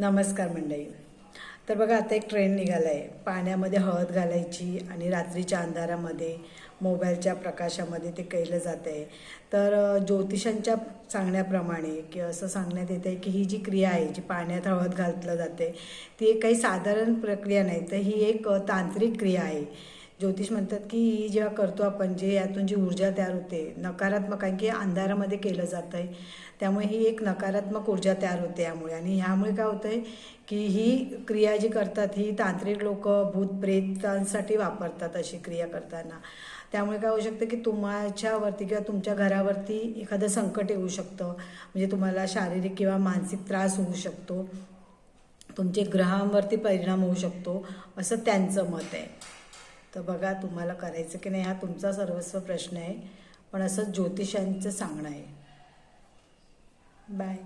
नमस्कार मंडळी. तर बघा आता एक ट्रेंड निघाला आहे पाण्यामध्ये हळद घालायची आणि रात्रीच्या अंधारामध्ये मोबाईलच्या प्रकाशामध्ये ते केलं जात आहे तर ज्योतिषांच्या सांगण्याप्रमाणे की असं सांगण्यात येतं आहे की ही जी क्रिया आहे जी पाण्यात हळद घातलं जाते ती एक काही साधारण प्रक्रिया नाही तर ही एक तांत्रिक क्रिया आहे. ज्योतिष म्हणतात की ही जेव्हा करतो आपण जे यातून जी ऊर्जा तयार होते नकारात्मक कारण की अंधारामध्ये केलं जातं आहे त्यामुळे ही एक नकारात्मक ऊर्जा तयार होते यामुळे. आणि ह्यामुळे काय होतं आहे की ही क्रिया जी करतात ही तांत्रिक लोक भूत प्रेतांसाठी वापरतात अशी क्रिया करताना. त्यामुळे काय होऊ शकतं की तुमच्यावरती किंवा तुमच्या घरावरती एखादं संकट येऊ शकतं. म्हणजे तुम्हाला शारीरिक किंवा मानसिक त्रास होऊ शकतो. तुमचे ग्रहांवरती परिणाम होऊ शकतो. असं त्यांचं मत आहे. तर बघा तुम्हाला करायचं की नाही हा तुमचा सर्वस्व प्रश्न आहे. पण असं ज्योतिषांचं सांगणं आहे. बाय